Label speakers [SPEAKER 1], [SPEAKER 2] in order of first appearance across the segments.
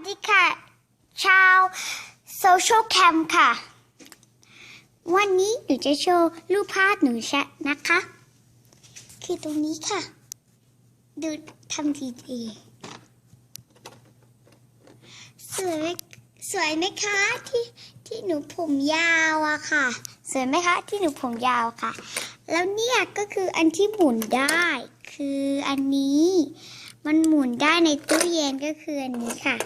[SPEAKER 1] สวัสดีค่ะ ชาวโซเชียลแคมค่ะ วันนี้หนูจะโชว์รูปภาพหนูแชะนะคะ คือตรงนี้ค่ะ ดูทำทีดีๆสวยไหมสวยไหมคะที่ที่หนูผมยาวอะค่ะ สวยไหมคะ ที่หนูผมยาวค่ะ แล้วเนี่ยก็คืออันที่หมุนได้คืออันนี้ มันหมุนได้ในตู้เย็นก็คืออันนี้ค่ะ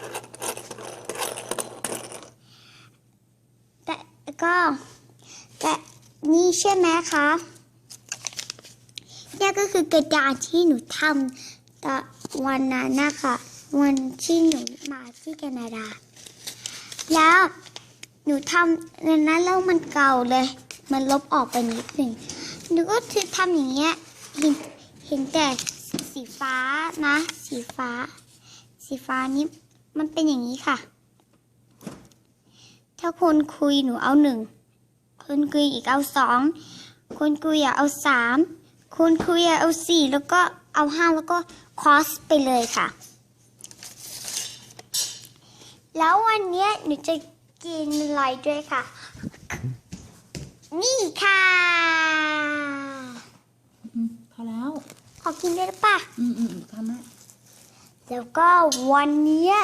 [SPEAKER 1] แต่ก็แต่นี่ใช่ไหมคะนี่ก็คือกระดาษที่หนูทำตอนวันนั้นนะคะวันที่หนูมาที่แคนาดา แล้วหนูทำในนั้นแล้วมันเก่าเลย มันลบออกไปนิดหนึ่งหนูก็คือทำอย่างเงี้ยเห็นเห็นแต่สีฟ้า นะ สีฟ้า สีฟ้านี้มันเป็นอย่างนี้ค่ะ ถ้าคนคุยหนูเอาหนึ่งคนคุยอีกเอาสองคนคุยอยากเอาสามคนคุยอยากเอาสี่แล้วก็เอาห้าแล้วก็คอสไปเลยค่ะ แล้ววันนี้หนูจะกินอะไรด้วยค่ะ นี่ค่ะ
[SPEAKER 2] อืมพอแล้ว
[SPEAKER 1] ขอ กินได้หรือเปะ
[SPEAKER 2] อืมอืมอืมทำแม่
[SPEAKER 1] แล้วก็วันเนี้ย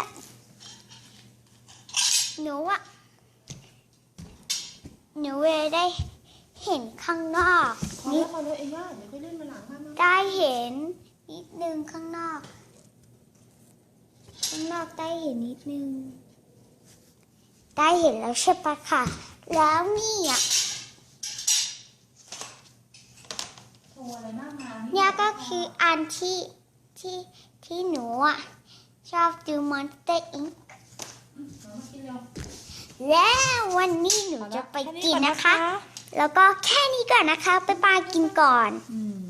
[SPEAKER 1] หนูอะหนูเวได้เห็นข้างนอก
[SPEAKER 2] พอ
[SPEAKER 1] นิ
[SPEAKER 2] แล้
[SPEAKER 1] ด
[SPEAKER 2] วพอแล้วเองย่าเดี๋ยวค่อยเล่นมาหลังมามา
[SPEAKER 1] ได้เห็นนิดนึงข้างนอก ข้างนอกได้เห็นนิดนึง ได้เห็นแล้วใช่ปะค่ะ แล้วนี่อะ
[SPEAKER 2] โชว์อะไรมากมาย
[SPEAKER 1] เนี่ยก็คืออันที่ที่ที่หนูอะชอบดู Monster Inc
[SPEAKER 2] อืมเอามากินเร็ว
[SPEAKER 1] แล้ววันนี้หนูจะไปกินนะคะ แล้วก็แค่นี้ก่อนนะคะ ไปปากินก่อน
[SPEAKER 2] อืม